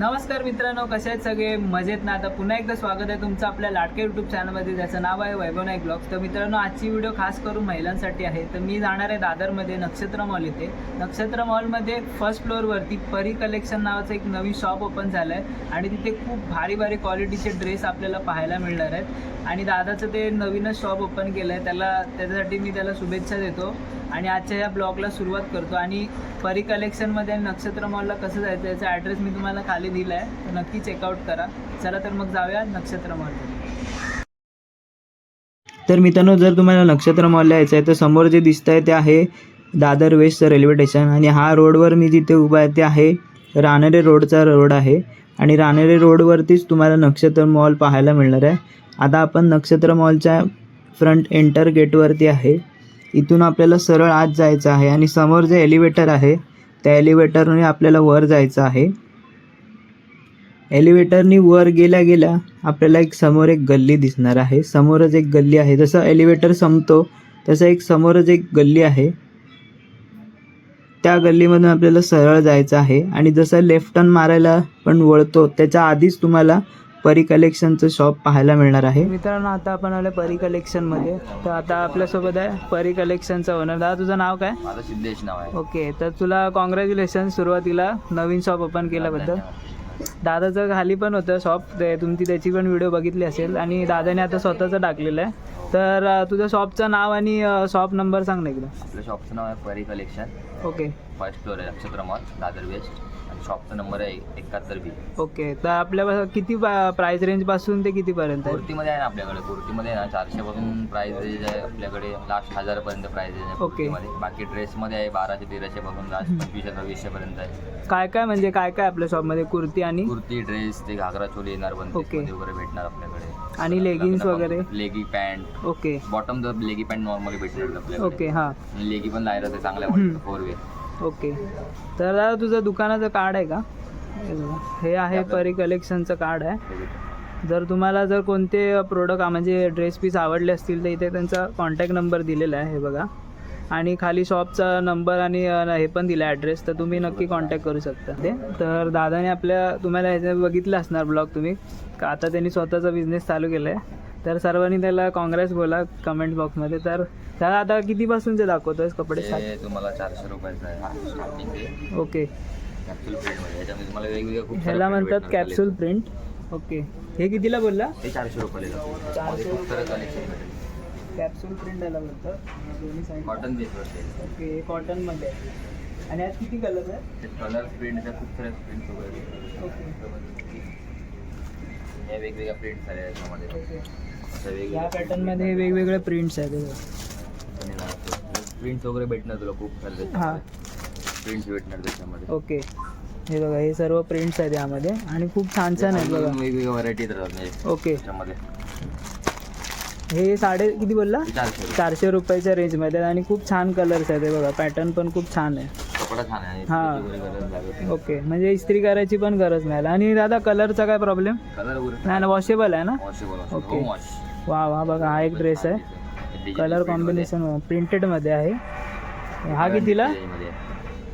नमस्कार मित्रांनो कसे आहेत सगळे? मजेत ना? आता पुन्हा एकदा स्वागत आहे तुमचं आपल्या लाटके यूट्यूब चॅनलमध्ये ज्याचं नाव आहे वैभव नाईक ब्लॉग तर मित्रांनो आजची व्हिडिओ खास करून महिलांसाठी आहे. तर मी जाणार आहे दादरमध्ये नक्षत्र मॉल इथे. नक्षत्र मॉलमध्ये फर्स्ट फ्लोअरवरती परी कलेक्शन नावाचं एक नवीन शॉप ओपन झालं आहे आणि तिथे खूप भारी भारी क्वालिटीचे ड्रेस आपल्याला पाहायला मिळणार आहेत. आणि दादाचं ते नवीनच शॉप ओपन केलं आहे त्याला त्याच्यासाठी मी त्याला शुभेच्छा देतो. आणि आजच्या या ब्लॉगला सुरुवात करतो. आणि परी कलेक्शनमध्ये आणि नक्षत्र मॉलला कसं जायचं याचा ॲड्रेस मी तुम्हाला खाली दिलं आहे तर नक्की चेकआउट करा. चला तर मग जाऊया नक्षत्र मॉलमध्ये तर मित्रांनो जर तुम्हाला नक्षत्र मॉलला यायचं आहे तर समोर जे दिसत आहे ते आहे दादर वेस्ट रेल्वे स्टेशन आणि हा रोडवर मी जिथे उभा आहे ते आहे रानरे रोडचा रोड आहे. आणि रानरे रोडवरतीच तुम्हाला नक्षत्र मॉल पाहायला मिळणार आहे. आता आपण नक्षत्र मॉलच्या फ्रंट एंटर गेटवरती आहे. इथून आपल्याला सरळ आत जायचं आहे आणि समोर जे एलिव्हेटर आहे त्या एलिव्हेटरने आपल्याला वर जायचं आहे. एलिव्हेटरनी वर गेल्या गेल्या आपल्याला एक समोर एक गल्ली दिसणार आहे. समोरच एक गल्ली आहे. जसं एलिव्हेटर संपतो तसं एक समोरच एक गल्ली आहे. त्या गल्लीमधून आपल्याला सरळ जायचं आहे आणि जसं लेफ्ट टर्न मारायला पण वळतो त्याच्या आधीच तुम्हाला परी कलेक्शनचं शॉप पाहायला मिळणार आहे. मित्रांनो आता आपण आलो परी कलेक्शनमध्ये तर आता आपल्यासोबत आहे परी कलेक्शनचा ओनर दादा तुझं नाव काय? माझं सिद्धेश नाव आहे. ओके तर तुला कॉंग्रॅच्युलेशन सुरुवातीला नवीन शॉप ओपन केल्याबद्दल. दादाचं खाली पण होतं शॉप ते तुमची त्याची पण व्हिडिओ बघितली असेल. आणि दादाने आता स्वतःचं टाकलेलं आहे. तर अं, तुझं शॉपचं नाव आणि शॉप नंबर सांग ना एकदा. आपल्या शॉपचं नाव आहे परी कलेक्शन ओके फर्स्ट फ्लोअर आहे नक्षत्र मॉल दादर वेस्ट शॉपचा नंबर आहे एकाहत्तर बी. ओके तर आपल्या किती प्राइस रेंजपासून ते कितीपर्यंत आहे? कुर्तीमध्ये आहे ना आपल्याकडे कुर्तीमध्ये ना चारशे पासून प्राइस रेंज आहे आपल्याकडे लास्ट हजारपर्यंत प्राइस रेंज आहे. कुर्तीमध्ये. बाकी ड्रेसमध्ये आहे बाराशे तेराशे पासून लास्ट पंचवीसशे सव्वीसशे पर्यंत आहे. काय काय म्हणजे काय काय आपल्या शॉपमध्ये कुर्ती आणि? कुर्ती ड्रेस ते घागरा चोली येणार Okay. मध्ये वगैरे भेटणार आपल्याकडे. आणि leggings वगैरे? Leggy pant okay. बॉटम जर लेगी पॅन्ट नॉर्मली भेटणार आपल्याकडे. ओके हां. लेगी पण लायराच आहे चांगल्या हम्म. Four way okay. तर दादा तुझं दुकानाचं कार्ड आहे का? हे. हे आहे परी कलेक्शनचं कार्ड आहे. जर तुम्हाला जर कोणते प्रोडक्ट म्हणजे ड्रेस पीस आवडले असतील तर इथे त्यांचा कॉन्टॅक्ट नंबर दिलेला आहे हे बघा. आणि खाली शॉपचा नंबर आणि हे पण दिला ॲड्रेस तर तुम्ही नक्की कॉन्टॅक्ट करू शकता. ते. तर दादाने आपल्या तुम्हाला ह्याच्या बघितलं असणार ब्लॉग तुम्ही. का आता त्यांनी स्वतःचा बिझनेस चालू केला आहे तर सर्वांनी त्याला काँग्रेस बोला कमेंट बॉक्समध्ये तर दादा आता कितीपासूनचे दाखवतोयस कपडे हे तुम्हाला चारशे रुपयाचं आहे. स्टार्टिंग ओके कॅप्सूल प्रिंटमध्ये याच्यामध्ये तुम्हाला वेगवेगळ्या खूप साऱ्या ह्याला म्हणतात कॅप्सूल प्रिंट ओके हे कितीला बोलला. ते चारशे रुपयाला. चारशे. त्यामध्ये खूप सारं कलेक्शन भेटेल. कॅप्सूल प्रिंट याला दोन्ही साईड कॉटन बेसवर ओके हे कॉटनमध्ये आहे. आणि यात किती कलर आहे कलर प्रिंटच्या खूप साऱ्या प्रिंट वगैरे ओके या वेगवेगळ्या प्रिंट्स आल्या याच्यामध्ये. या वेगवेगळ्या पॅटर्नमध्ये वेगवेगळे प्रिंट्स आहेत. प्रिंट्स वगैरे भेटणार तुला खूप सारे हां. प्रिंट्स भेटणार त्याच्यामध्ये. ओके. हे बघा हे सर्व प्रिंट्स आहेत यामध्ये आणि खूप छान छान आहेत बघा. वेगवेगळ्या व्हरायटी राहतात ओके. त्याच्यामध्ये. हे साडे किती बोलला? चारशे रुपये. चारशे रुपयाच्या रेंजमध्ये आणि खूप छान कलर्स आहेत बघा. पॅटर्न पण खूप छान आहे. कपडा छान आहे. हां. ओके. म्हणजे इस्त्री करायची पण गरज नाही. आणि दादा कलरचा काय प्रॉब्लेम नाही ना वॉशेबल आहे ना? Washable okay. वा वा बघा हा एक ड्रेस आहे. कलर कॉम्बिनेशन प्रिंटेडमध्ये आहे. हा कितीला?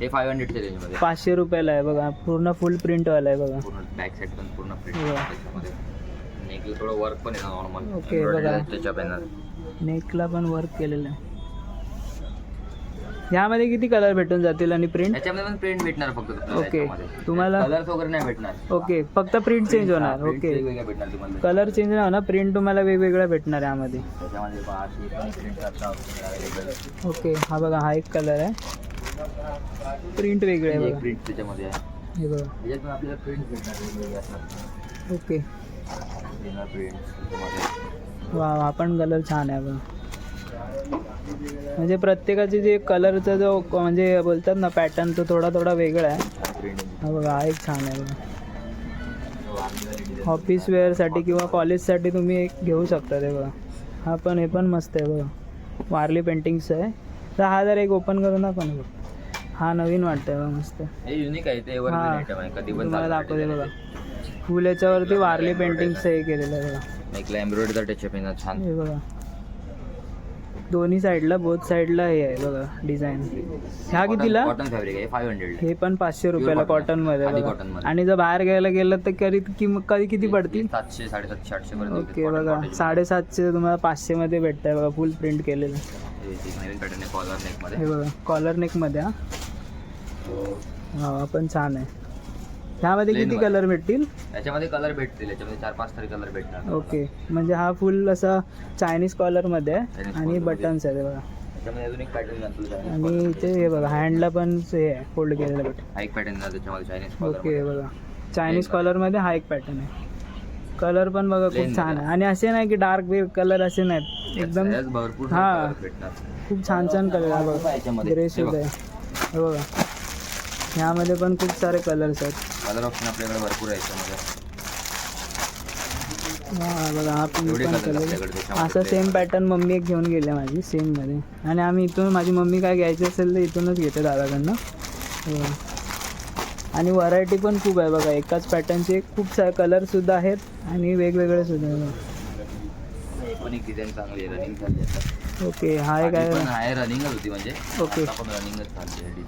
हे फाईव्ह हंड्रेडच्या रेंजमध्ये पाचशे रुपयाला आहे बघा. पूर्ण फुल प्रिंटवाला आहे बघा. पूर्ण बॅक साईड पण पूर्ण प्रिंट. त्याच्यामध्ये. नेकला थोडं वर्क पण आहे नॉर्मल ओके, बघा. त्याच्या नेकला पण वर्क केलेलं आहे. ह्यामध्ये किती कलर भेटून जातील आणि प्रिंट पण प्रिंट भेटणार फक्त ओके. तुम्हाला- कलर्स वगैरे नाही भेटणार. ओके फक्त प्रिंट चेंज होणार. ओके वेगवेगळ्या भेटणार तुम्हाला. कलर चेंज नाही होणार प्रिंट तुम्हाला वेगवेगळ्या भेटणार आहे यामध्ये. त्याच्यामध्ये आता available. ओके हा बघा हा एक कलर आहे. प्रिंट वेगळे आहे एक बघा. प्रिंट त्याच्यामध्ये आहे. हे बघा. त्याच्यात पण आपल्याला प्रिंट भेटणार वेगवेगळे असतात. ओके प्रिंट वा हा पण कलर छान आहे बघा. म्हणजे प्रत्येकाचे जे कलरचा जो म्हणजे बोलतात ना पॅटर्न तो थोडा थोडा वेगळा आहे. हा बघा हा एक छान आहे ऑफिस वेअरसाठी किंवा कॉलेजसाठी तुम्ही एक घेऊ शकता ते बघा. हा पण हे पण मस्त आहे बघा. वारली पेंटिंगचं आहे. तर हा जर एक ओपन करून दाखवा ना बघ. हा नवीन वाटतंय बघा मस्त. हे युनिक आहे ते हा. पण तुम्हाला दाखवते बघा. फुल याच्यावरती वारली पेंटिंगचं हे केलेलं आहे बघा. एम्ब्रॉयडरीचा टचअप येणार छान. हे बघा. दोन्ही साईडला बोथ साईडला हे आहे बघा डिझाईन ह्या कितीला? कॉटन फॅब्रिक आहे फाईव्ह हंड्रेड हे पण पाचशे रुपयाला. कॉटनमध्ये बघा. आणि जर बाहेर घ्यायला गेलं तर कधी कधी किती पडतील? सातशे साडेसातशे आठशे पर्यंत ओके बघा. साडेसातशे तुम्हाला पाचशे मध्ये भेटतंय बघा फुल प्रिंट केलेलं. हे कॉलर नेकमध्ये बघा कॉलर नेकमध्ये हा पण छान आहे. ह्यामध्ये Plain किती. कलर भेटतील? याच्यामध्ये कलर भेटतील याच्यामध्ये चार पाच तरी कलर भेटणार ओके म्हणजे हा फुल असा चायनीज कॉलरमध्ये आहे Chinese आणि collar मध्ये. बटन्स आहे बघा. त्याच्यामध्ये अजून एक पॅटर्न घातलं आणि इथे हे बघा हँडला पण हे आहे फोल्ड केलेलं बटन हा एक पॅटर्न त्याच्यामध्ये चायनीज ओके हे बघा. चायनीज कॉलरमध्ये हा एक पॅटर्न आहे. कलर पण बघा Plain खूप छानमध्ये. आहे. आणि असे नाही की डार्क कलर असे नाहीत. एकदम भरपूर हा. भेटणार. खूप छान छान कलर आहे. बघा याच्यामध्ये. ग्रे हे बघ. आहे. हे बघा. ह्यामध्ये पण खूप सारे कलर्स आहेत. कलर ऑप्शन आपल्याकडे भरपूर आहे त्याच्यामध्ये असा सेम पॅटर्न मम्मी एक घेऊन गेली माझी सेममध्ये. आणि आम्ही इथून माझी मम्मी काय घ्यायची असेल तर इथूनच घेते दादाकडनं. आणि व्हरायटी पण खूप आहे बघा. एकाच पॅटर्नचे खूप सारे कलर सुद्धा आहेत आणि वेगवेगळे सुद्धा आहे बघा. हे पण एक डिझाईन चांगली आहे रनिंग झाली आता. ओके हा एक आहे. रनिंगच होती म्हणजे. ओके. रनिंगच झाली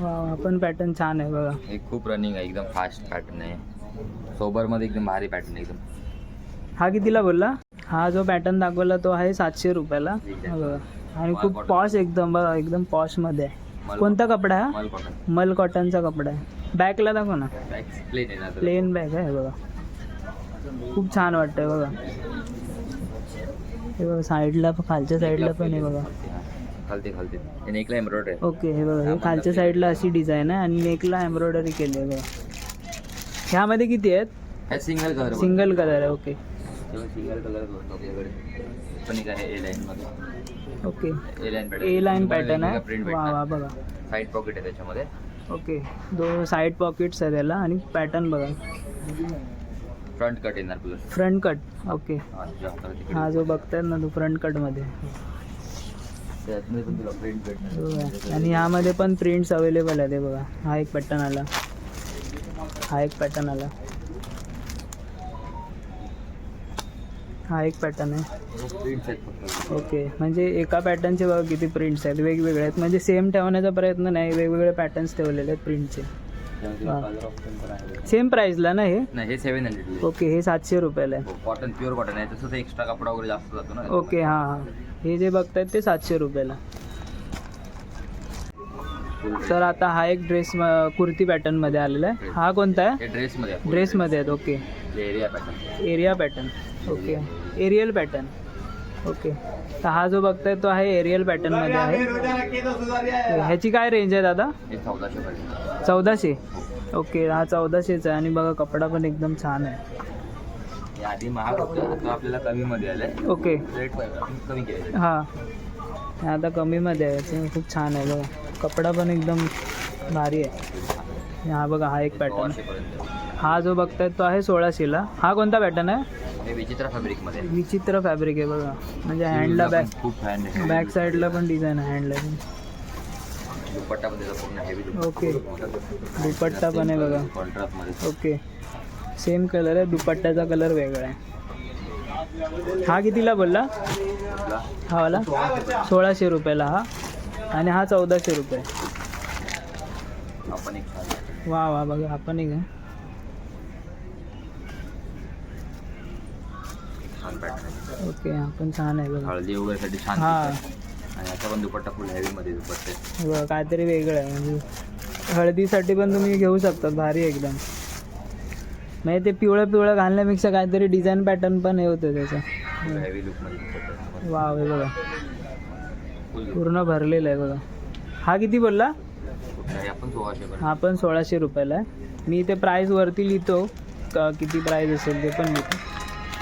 वा पण पॅटर्न छान आहे बघा. हे खूप रनिंग आहे एकदम फास्ट पॅटर्न आहे. सोबरमध्ये एकदम भारी पॅटर्न एकदम. हा कितीला बोलला? हा जो पॅटर्न दाखवला तो आहे सातशे रुपयाला. बघा. आणि खूप पॉश एकदम बघा एकदम पॉशमध्ये आहे. मल- कोणता कपडा आहे हा? मल कॉटन मल कॉटनचा कपडा आहे. बॅकला दाखव ना. आहे. प्लेन बॅग आहे बघा. खूप छान वाटतंय बघा. हे बघा साईडला खालच्या साईडला पण आहे बघा. खालते खालते. हे नेकला एम्ब्रॉयडरी ओके हे बघा हे खालच्या साईडला अशी डिझाईन आहे आणि नेकला एम्ब्रॉयडरी केली आहे बघा. ह्यामध्ये किती आहेत? हे सिंगल कलर सिंगल कलर आहे ओके. सिंगल कलर पण एक आहे ए लाईन मध्ये. Okay. A line pattern A line pattern आहे? प्रिंट वा वा भेटणार बघा. साईड पॉकेट आहे त्याच्यामध्ये. ओके. दोन साईड पॉकेट्स आहे त्याला आणि पॅटर्न बघा. फ्रंट कट येणार प्लस फ्रंट कट ओके. हा जो बघतायत ना तो फ्रंट कटमध्ये त्यातमध्ये पण तुला प्रिंट भेटणार. आणि ह्यामध्ये पण प्रिंट्स अवेलेबल आहेत हे बघा. हा एक पॅटर्न आला. हा एक पॅटर्न आला. हा एक पॅटर्न आहे. फक्त. ओके. म्हणजे एका पॅटर्नचे बघा किती प्रिंट्स आहेत. वेगवेगळे आहेत. म्हणजे सेम ठेवण्याचा प्रयत्न नाही. वेगवेगळे पॅटर्न्स ठेवलेले आहेत प्रिंटचे हा. आहे. सेम प्राईजला ना हे? नाही हे सेवन हंड्रेड ओके हे सातशे रुपयाला आहे. कॉटन प्युअर कॉटन आहे. तसं एक्स्ट्रा कपडा वगैरे जास्त जातो ना. ओके हां हां. हे जे बघतायत ते सातशे रुपयाला. तर आता हा एक ड्रेस कुर्ती पॅटर्नमध्ये आलेला आहे. हा कोणता आहे? हे ड्रेसमध्ये आहे. ड्रेसमध्ये आहेत okay area pattern area pattern okay aerial pattern okay तर हा जो बघताय तो आहे एरियल पॅटर्नमध्ये आहे. ह्याची काय रेंज आहे दादा? चौदाशे ओके हा चौदाशेचा आहे आणि बघा कपडा पण एकदम छान आहे. आधी महाग होतं आता आपल्याला कमीमध्ये आलंय. ओके. रेट कमी केले हां. आता कमीमध्ये आहे खूप छान आहे बघा. कपडा पण एकदम भारी आहे. हा बघा हा एक पॅटर्न हा जो बघताय तो आहे सोळाशेला. हा कोणता पॅटर्न आहे? विचित्र फॅब्रिकमध्ये. विचित्र फॅब्रिक आहे बघा. म्हणजे हँडला बॅक खूप आहे. बॅक साईडला पण डिझाईन आहे हँडला दुपट्टा पण ओके. दुपट्टा पण आहे बघा. कॉन्ट्रास्टमध्ये. ओके. सेम कलर आहे दुपट्ट्याचा कलर वेगळा आहे. हा कितीला बोलला? हा वाला? सोळाशे रुपयाला हा. आणि हा चौदाशे रुपये. आपण वा वा बघा आपण एक ओके हा पण छान आहे बघा. हळदी वगैरे साठी छान हा. आणि याचा पण दुपट्टा फुल हेवी मध्ये दुपट्टे काहीतरी वेगळं आहे. म्हणजे हळदीसाठी पण तुम्ही घेऊ शकता भारी एकदम. म्हणजे ते पिवळं पिवळं घालण्यापेक्षा काहीतरी डिझाईन पॅटर्न पण हे होतं त्याचं. वा हे बघा. पूर्ण भरलेलं आहे बघा. हा किती बोलला? हे हा पण सोळाशे रुपयाला आहे. मी इथे प्राईस वरती लिहितो. क- किती प्राईस असेल ते पण लिहितो.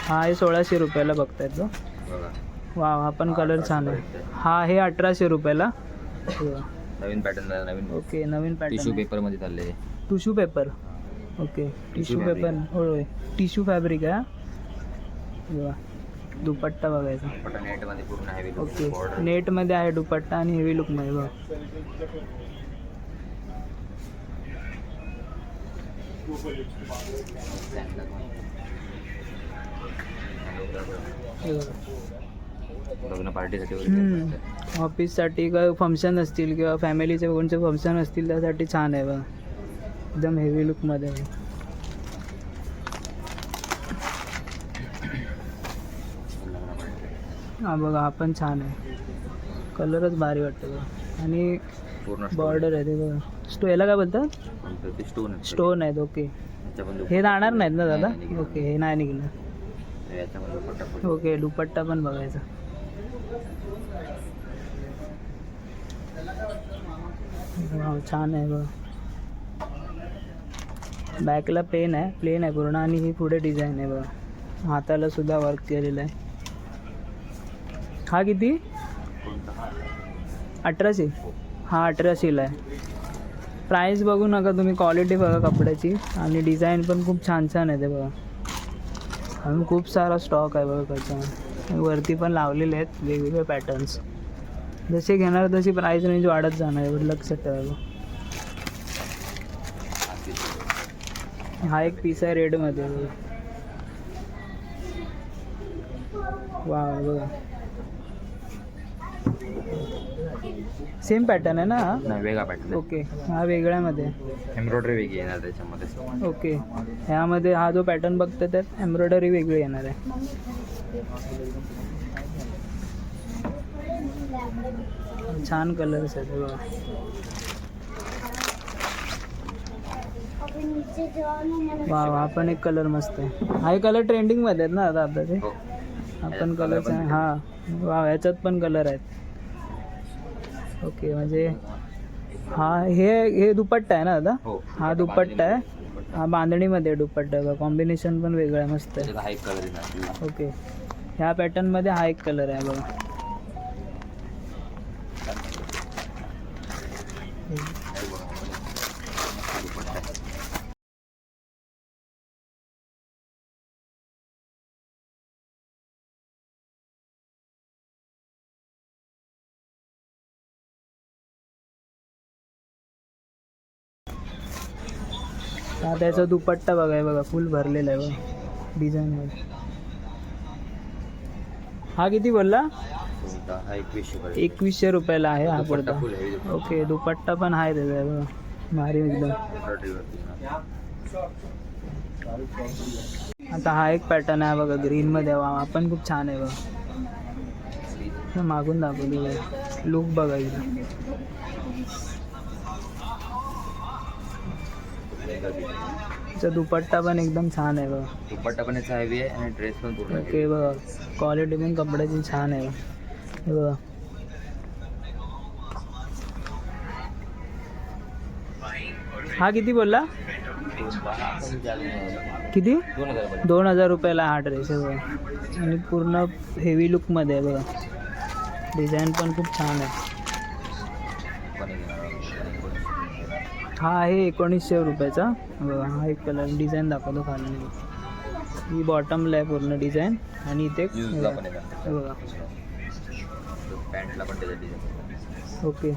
हा आहे सोळाशे रुपयाला बघतायत तो वा हा पण कलर छान आहे. हा आहे अठराशे रुपयाला. हे. नवीन पॅटर्न नवीन ओके नवीन टिश्यू पॅटर्न पेपरमध्ये चालले tissue paper okay tissue. Paper होय टिश्यू फॅब्रिक आहे दुपट्टा बघायचा. दुपट्टा नेटमध्ये पूर्ण हेवी ओके नेटमध्ये आहे दुपट्टा आणि हेवी लुकमध्ये बघा. बघा. लग्न पार्टीसाठी. ऑफिससाठी फंक्शन असतील किंवा फॅमिलीचे कोणते फंक्शन असतील त्यासाठी छान आहे बघा. एकदम हेवी लुकमध्ये आहे. हा बघा हा पण छान आहे. कलरच भारी वाटतं बघा. आणि पूर्ण. बॉर्डर आहे ते बघा. स्टो याला काय बोलतात? ते स्टोन स्टोन आहेत ओके हे जाणार नाहीत ना दादा? ओके हे नाही निघणार. याच्यामध्ये फटाफट ओके दुपट्टा पण बघायचा. वाव, छान आहे बघ. बॅकला पेन आहे प्लेन आहे पूर्ण आणि ही पुढे डिझाईन आहे बघा. हाताला सुद्धा वर्क केलेलं आहे. हा किती? अठराशे. हा अठराशेला आहे. प्राईस बघू नका तुम्ही क्वालिटी बघा कपड्याची. आणि डिझाईन पण खूप छान छान आहे ते बघा. अजून खूप सारा स्टॉक आहे बघा त्याच्यामध्ये. वरती पण लावलेले आहेत वेगवेगळे पॅटर्न्स जसे घेणार तशी प्राईस रेंज वाढत जाणार एवढं लक्षात ठेवा हा एक पीस आहे रेडमध्ये वा बघा. सेम पॅटर्न आहे ना हा? नाही वेगळा पॅटर्न ओके हा वेगळ्यामध्ये एम्ब्रॉयडरी वेगळी येणार त्याच्यामध्ये ओके ह्यामध्ये हा जो पॅटर्न बघतो त्यात एम्ब्रॉयडरी वेगळी येणार आहे. छान कलर्स आहेत बघा. वा हा पण एक कलर मस्त आहे. हा कलर ट्रेंडिंगमध्ये आहेत ना आता आताचे हो. हा पण कलर हा. वा ह्याच्यात पण कलर आहेत. ओके म्हणजे हा हे हे दुपट्टा आहे ना दादा हो. हा दुपट्टा आहे. हा बांधणीमध्ये दुपट्टा आहे कॉम्बिनेशन पण वेगळं आहे मस्त आहे. ओके ह्या पॅटर्नमध्ये हा एक कलर आहे बघा. त्याचा दुपट्टा बघा हे बघा फुल भरलेला आहे बघा डिझाईनमध्ये हा किती बोलला? एकवीसशे रुपयाला आहे हा दुपट्टा. ओके दुपट्टा. पण आहे त्याचा बघा भारी एकदम. आता हा एक पॅटर्न आहे बघा ग्रीनमध्ये वा हा पण खूप छान आहे बघा. मागून दाखवली लुक बघा इथं. त्याचा दुपट्टा पण एकदम छान आहे बघा. दुपट्टा पण याचा हेवी आहे आणि ड्रेस पण पूर्ण ओके बघा. क्वालिटी पण कपड्याची छान आहे हे बघा. हा किती बोलला. किती? दोन हजार पर्यंत. दोन हजार रुपयाला हा ड्रेस आहे बघा. आणि पूर्ण हेवी लुकमध्ये आहे बघा. डिझाईन पण खूप छान आहे. हा आहे एकोणीसशे रुपयाचा. बघा हा एक कलर डिझाईन दाखवतो खाली. ही बॉटमला आहे पूर्ण डिझाईन आणि इथे बघा. पॅन्टला पण डिझाईन ओके.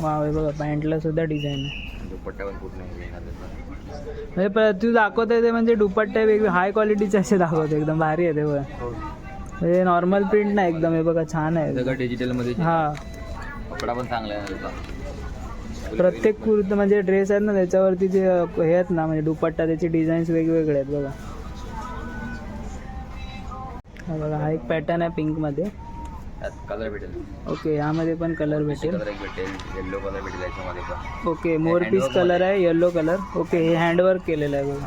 वा हे बघा पॅन्टला सुद्धा डिझाईन आहे. म्हणजे तू दाखवते ते म्हणजे दुपट्टे वेगळे हाय क्वालिटीचे असे दाखवते एकदम भारी आहे ते बघा. म्हणजे नॉर्मल प्रिंट नाही एकदम हे बघा छान आहे. डिजिटलमध्ये हा. कपडा पण चांगला आहे प्रत्येक कुर्त म्हणजे ड्रेस आहेत ना त्याच्यावरती जे हे आहेत ना म्हणजे दुपट्टा त्याचे डिझाईन्स वेगवेगळे आहेत बघा. हा बघा हा एक पॅटर्न आहे पिंकमध्ये कलर भेटेल. ओके यामध्ये पण कलर भेटेल. कलर एक भेटेल येल्लो कलर भेटेल याच्यामध्ये पण. ओके मोर पीस कलर आहे येल्लो कलर ओके हे हँडवर्क केलेलं आहे बघा.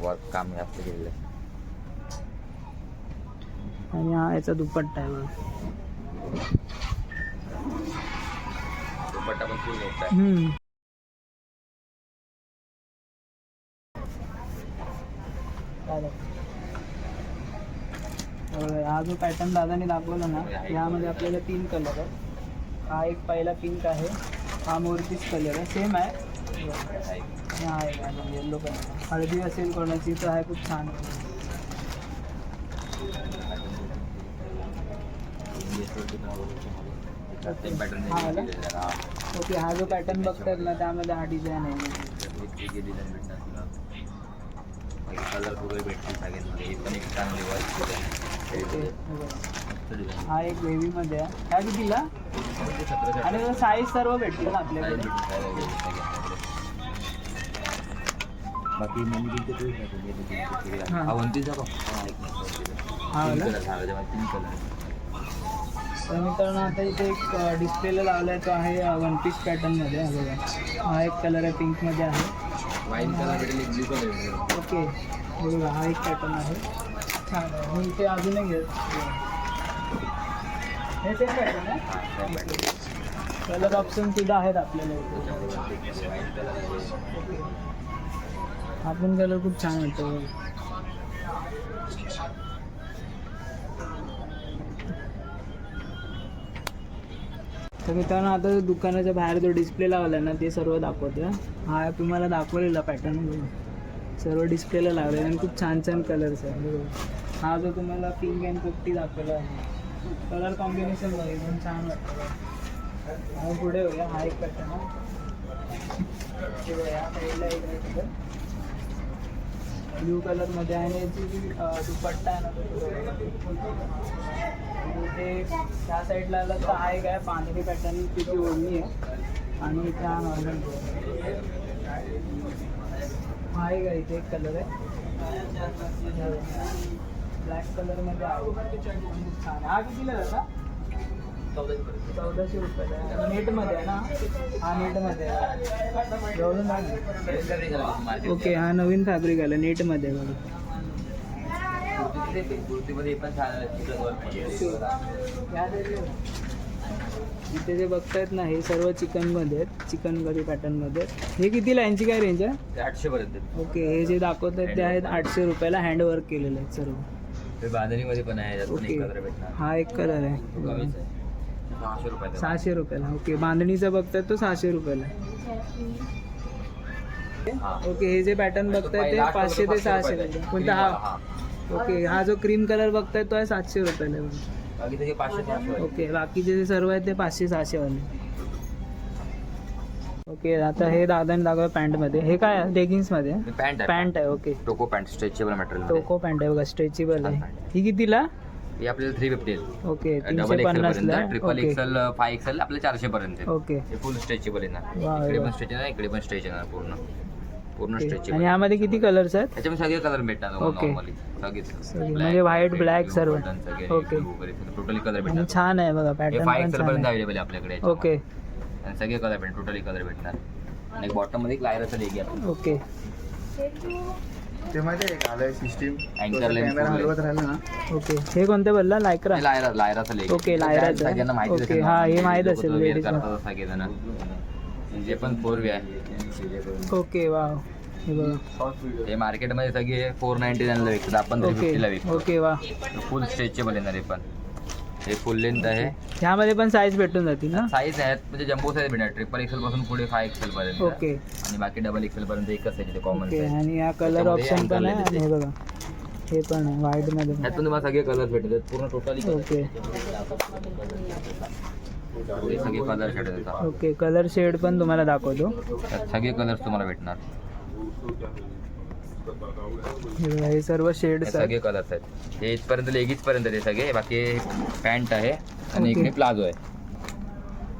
वर्क काम जास्त केलेलं आहे. आणि हा याचा दुपट्टा आहे बघा. दुपट्टा पण फुल मोठा आहे हम्म. हा जो पॅटर्न दादाने दाखवला ना यामध्ये आपल्याला तीन कलर आहेत. हा एक पहिला पिंक आहे हा मोरपीस कलर आहे. सेम आहे. आणि हा एक येल्लो कलर हळदी असेल कोणाची तर हा खूप छान. आहे. प्रत्येक पॅटर्न हा? ओके हा जो पॅटर्न बघतात ना त्यामध्ये हा डिझाईन आहे. डिझाईन भेटणार तुला. कलर वगैरे भेटतील सगळ्यांमध्ये हे पण एक चांगली वर्क ओके बघा. मस्त डिझाईन हा एक बेबीमध्ये आहे. ह्या कितीला आणि साईज सर्व भेटतील ना आपल्याकडे? बाकी मम्मी हा. तीन कलर तर मित्रांनो आता इथे एक डिस्प्लेला लावला तो आहे वन पीस पॅटर्नमध्ये हा बघा. हा एक कलर आहे पिंकमध्ये आहे. कलर भेटेल ओके. हे बघा हा एक पॅटर्न आहे. छान आहे हे सेम पॅटर्न हा सेम भेटेल कलर ऑप्शन सुद्धा आहेत आपल्याला वाईन कलर हा खूप छान वाटतो तर मित्रांनो आता दुकानाच्या बाहेर जो डिस्प्ले लावला आहे ना ते सर्व दाखवतो हा. तुम्हाला दाखवलेला पॅटर्न सर्व डिस्प्लेला लावलेला आणि खूप छान छान कलर्स आहे. बरोबर हा जो तुम्हाला पिंक अँड फिफ्टी दाखवला आहे. कलर कॉम्बिनेशन बघा एकदम छान वाटतं पुढे होऊया हा एक पॅटर्न साईडला एक ब्ल्यू कलर ब्ल्यू कलरमध्ये आहे आणि याची जी दुपट्टा आहे ना ते त्या साईडला आलं तर आहे काय पांढरी पॅटर्न तिची ओढणी आहे. आणि इथे हा नॉर्मल आहे. का इथे एक कलर आहे. ब्लॅक कलरमध्ये आहे छान आहे. हा कितीला चौदाशे रुपयाला आहे नेटमध्ये आहे ना? हा नेटमध्ये आहे. ओके हा नवीन फॅब्रिक आला नेटमध्ये बघा. वर्क इथे जे बघतायत ना हे सर्व चिकनमध्ये आहेत. चिकन करी पॅटर्नमध्ये. हे कितीला यांची काय रेंज आहे? आठशे पर्यंत ओके हे जे दाखवत आहेत ते आहेत आठशे रुपयाला हँडवर्क केलेले आहेत सर्व. बांधणीमध्ये पण आहे. ओके. हा एक कलर आहे. सहाशे रुपयाला ओके. बांधणीचा बघतायत तो सहाशे रुपयाला. हा. ओके हे जे पॅटर्न बघताय ते पाचशे ते सहाशे रुपयाला. आहे. कोणता? हा. ओके हा जो क्रीम कलर बघताय तो आहे सातशे रुपयाला. ओके बाकीचे जे सर्व आहेत ते पाचशे सहाशे वाले. ओके आता हे दादाने दाखवा पॅन्टमध्ये. हे काय आहे? लेगिन्समध्ये हे पॅन्ट आहे. पॅन्ट आहे ओके. टोको पॅन्ट स्ट्रेचेबल मटेरियल टोको पॅन्ट आहे बघा स्ट्रेचेबल आहे. ही कितीला? हे आपल्याला three fifty okay double XL पर्यंत. ट्रिपल एक्सेल फाय एक्सेल आपल्या चारशे पर्यंत. ओके हे फुल स्ट्रेचेबल येणार. इकडे. पण स्ट्रेच येणार इकडे पण स्ट्रेच येणार पूर्ण. पूर्ण ओके. स्ट्रेचेबल आणि यामध्ये किती कलर्स आहेत? त्याच्यामध्ये सगळे कलर भेटणार ओके. म्हणजे white, black सर्व. ओके. टोटली कलर भेटणार छान आहे बघा पॅटर्न फाय एक्सेल छान पर्यंत अवेलेबल आहे आपल्याकडे ओके आणि सगळे कलर भेटणार टोटली कलर भेटणार आणि बॉटममध्ये एक लायराचा लेगी आहे ओके ते माहिती आहे आलंय सिस्टीम length कॅमेरा हलवत राहिला ना. ओके. हे कोणते बोलला? लायक्रा लायरा लायराचा लेगी ओके, लायराचं. सगळ्यांना माहिती ओके, असेल हा, हे ना. माहीत असेल, ladies सगळेजण. जे पण फोर वे आहे. ओके वा हे बघा. हे मार्केटमध्ये सगळे फोर नाईन्टी नाईनला विकतात. आपण थ्री ओके फिफ्टीला विकतो. ओके वा फुल स्ट्रेचेबल येणार हे पण. हे फुल लेंथ आहे. ह्यामध्ये पण साईज भेटून जातील ना? साईज आहेत म्हणजे जम्बो साईज भेटणार. ट्रिपल एक्सेल पासून पुढे फाय एक्सेल पर्यंत. ओके आणि बाकी डबल एक्सेल पर्यंत एकच आहे कॉमन साईज आणि या कलर ऑप्शन पण आहे हे बघा. हे पण white मध्ये पण. त्यातून तुम्हाला सगळे कलर भेटतात. पूर्ण टोटली ओके सगळे कलर भेटतात ओके कलर शेड पण तुम्हाला दाखवतो. सगळे कलर्स तुम्हाला भेटणार. हे सर्व शेड्स सगळे कलर्स आहेत. हे इथपर्यंत लेगीच पर्यंत ते सगळे. बाकी पॅन्ट आहे आणि. इकडे प्लाझो आहे.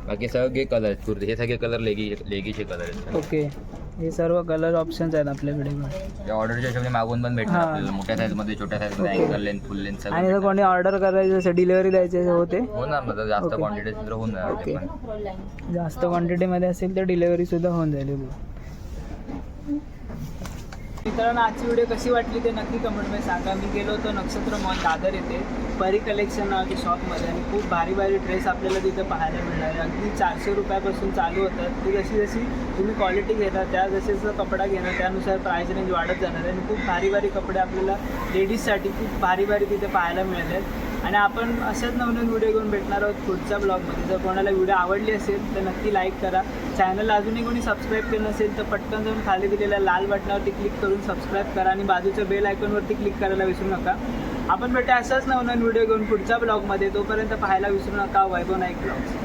बाकी सगळे कलर आहेत कुर्ते. हे सगळे कलर लेगी लेगीचे कलर आहेत. ओके हे सर्व कलर ऑप्शन्स आहेत आपल्याकडे ऑर्डरच्या हिशोबाने मागून पण भेटणार. आपल्याला. मोठ्या साईजमध्ये छोट्या साईजमध्ये. अँगल लेंथ फुल लेंथ आणि जर कोणी ऑर्डर करायचं असेल डिलिव्हरी द्यायची होते. होणार ना जास्त. क्वांटिटी तर होऊन जाणार जास्त क्वांटिटीमध्ये असेल तर डिलिव्हरी सुद्धा होऊन जाईल. मित्रांनो आजची व्हिडिओ कशी वाटली ते नक्की कमेंटमध्ये सांगा. मी गेलो होतो नक्षत्र मॉल दादर येथे. परी कलेक्शन नावाच्या शॉपमध्ये आणि खूप भारी भारी ड्रेस आपल्याला तिथे पाहायला मिळणार आहे. अगदी चारशे रुपयापासून चालू होतात. ती जशी जशी तुम्ही क्वालिटी घेता त्या जसे जसं कपडा घेणार त्यानुसार प्राईस रेंज वाढत जाणार आहे. आणि खूप भारी भारी कपडे आपल्याला लेडीजसाठी खूप भारी भारी तिथे पाहायला मिळाले आणि आपण अशाच नवनवीन व्हिडिओ घेऊन भेटणार आहोत पुढच्या ब्लॉगमध्ये जर कोणाला व्हिडिओ आवडली असेल तर नक्की लाईक करा. चॅनल अजूनही कोणी सबस्क्राईब केलं नसेल तर पटकन जाऊन खाली दिलेल्या लाल बटनावरती क्लिक करून सबस्क्राईब करा आणि बाजूच्या बेल आयकॉनवरती क्लिक करायला विसरू नका. आपण भेटूया असाच नवनवीन व्हिडिओ घेऊन पुढच्या ब्लॉगमध्ये तोपर्यंत पाहायला विसरू नका. वैभव नाईक ब्लॉग्स